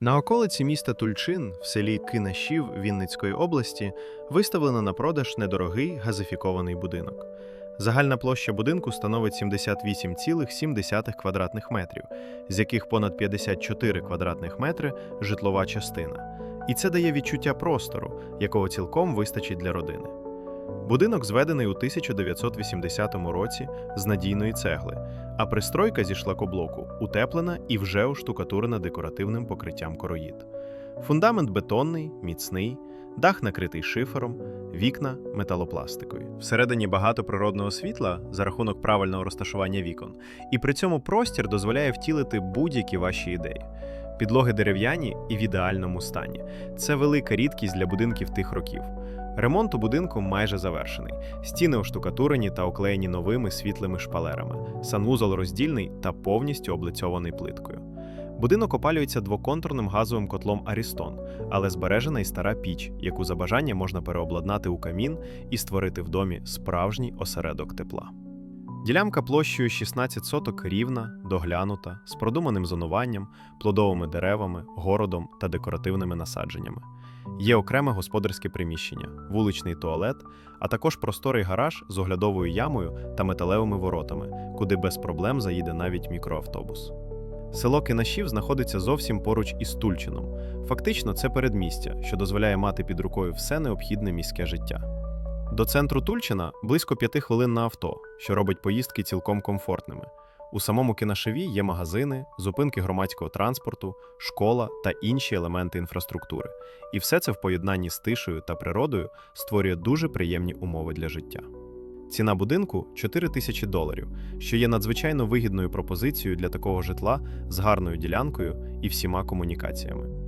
На околиці міста Тульчин в селі Кинашів Вінницької області виставлено на продаж недорогий газифікований будинок. Загальна площа будинку становить 78,7 квадратних метрів, з яких понад 54 квадратних метри житлова частина. І це дає відчуття простору, якого цілком вистачить для родини. Будинок зведений у 1980 році з надійної цегли, а пристройка зі шлакоблоку утеплена і вже оштукатурена декоративним покриттям короїд. Фундамент бетонний, міцний, дах накритий шифером, вікна металопластикою. Всередині багато природного світла за рахунок правильного розташування вікон, і при цьому простір дозволяє втілити будь-які ваші ідеї. Підлоги дерев'яні і в ідеальному стані. Це велика рідкість для будинків тих років. Ремонт у будинку майже завершений. Стіни оштукатурені та оклеєні новими світлими шпалерами. Санвузол роздільний та повністю облицьований плиткою. Будинок опалюється двоконтурним газовим котлом Арістон, але збережена й стара піч, яку за бажання можна переобладнати у камін і створити в домі справжній осередок тепла. Ділянка площею 16 соток рівна, доглянута, з продуманим зонуванням, плодовими деревами, городом та декоративними насадженнями. Є окреме господарське приміщення, вуличний туалет, а також просторий гараж з оглядовою ямою та металевими воротами, куди без проблем заїде навіть мікроавтобус. Село Кинашів знаходиться зовсім поруч із Тульчином. Фактично, це передмістя, що дозволяє мати під рукою все необхідне міське життя. До центру Тульчина близько п'яти хвилин на авто, що робить поїздки цілком комфортними. У самому Кинашеві є магазини, зупинки громадського транспорту, школа та інші елементи інфраструктури. І все це в поєднанні з тишею та природою створює дуже приємні умови для життя. Ціна будинку 4 тисячі доларів, що є надзвичайно вигідною пропозицією для такого житла з гарною ділянкою і всіма комунікаціями.